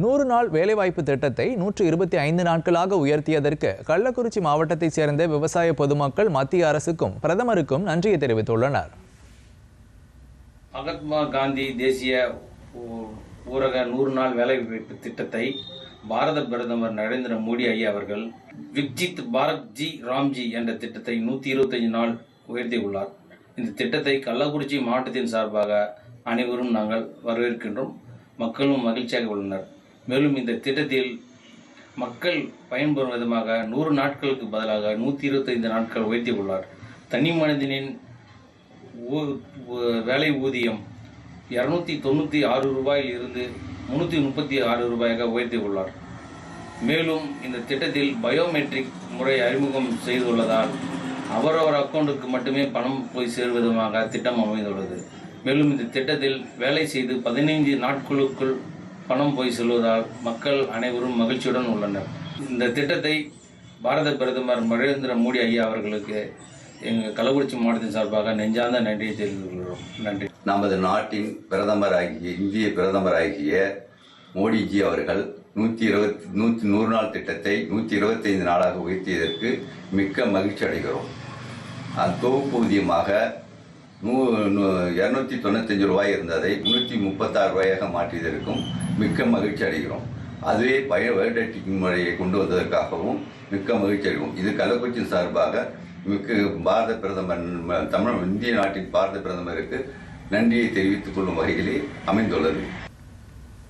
நூறு நாள் வேலைவாய்ப்பு திட்டத்தை நூற்று இருபத்தி ஐந்து நாட்களாக உயர்த்தியதற்கு கள்ளக்குறிச்சி மாவட்டத்தைச் சேர்ந்த விவசாய பொதுமக்கள் மத்திய அரசுக்கும் பிரதமருக்கும் நன்றியை தெரிவித்துள்ளனர். மகாத்மா காந்தி தேசிய ஊரக நூறு நாள் வேலைவாய்ப்பு திட்டத்தை பாரத பிரதமர் நரேந்திர மோடி ஐயா அவர்கள் விக்ஜித் பாரத் ஜி ராம்ஜி என்ற திட்டத்தை நூற்றி இருபத்தஞ்சு நாள் உயர்த்தியுள்ளார். இந்த திட்டத்தை கள்ளக்குறிச்சி மாவட்டத்தின் சார்பாக அனைவரும் நாங்கள் வரவேற்கின்றோம். மக்களும் மகிழ்ச்சியாக உள்ளனர். மேலும் இந்த திட்டத்தில் மக்கள் பயன்பெறும் விதமாக நூறு நாட்களுக்கு பதிலாக நூற்றி இருபத்தைந்து நாட்கள் உயர்த்தியுள்ளார். தனி மனிதனின் ஊ- வேலை ஊதியம் இரநூத்தி தொண்ணூற்றி ஆறு ரூபாயில் இருந்து முந்நூற்றி முப்பத்தி ஆறு ரூபாயாக உயர்த்தி உள்ளார் மேலும் இந்த திட்டத்தில் பயோமெட்ரிக் முறை அறிமுகம் செய்துள்ளதால் அவரவர் அக்கௌண்ட்டுக்கு மட்டுமே பணம் போய் சேருவதுமாக திட்டம் அமைந்துள்ளது. மேலும் இந்த திட்டத்தில் வேலை செய்து பதினைந்து நாட்களுக்குள் பணம் போய் செல்வதால் மக்கள் அனைவரும் மகிழ்ச்சியுடன் உள்ளனர். இந்த திட்டத்தை பாரத பிரதமர் நரேந்திர மோடி ஐயா அவர்களுக்கு எங்கள் கள்ளக்குறிச்சி மாவட்டத்தின் சார்பாக நெஞ்சார்ந்த நன்றியை தெரிந்து கொள்கிறோம் நன்றி. நமது நாட்டின் பிரதமராகிய இந்திய பிரதமராகிய மோடிஜி அவர்கள் நூற்றி இருபத்தி நூற்றி நூறு நாள் திட்டத்தை நூற்றி இருபத்தைந்து நாளாக உயர்த்தியதற்கு மிக்க மகிழ்ச்சி அடைகிறோம். தொகுப்பு ஊதியமாக நூ இரநூத்தி தொண்ணூத்தஞ்சு ரூபாய் இருந்ததை முந்நூற்றி முப்பத்தாறு ரூபாயாக மாற்றியதற்கும் மிக்க மகிழ்ச்சி அடைகிறோம். அதுவே பய பயோடெட்டிக் முறையை கொண்டு வந்ததற்காகவும் மிக்க மகிழ்ச்சி அடைவோம். இது கள்ளக்குறிச்சியின் சார்பாக மிக்க பாரத பிரதமர் தமிழ் இந்திய நாட்டின் பாரத பிரதமருக்கு நன்றியை தெரிவித்துக் கொள்ளும் வகையிலே அமைந்துள்ளது.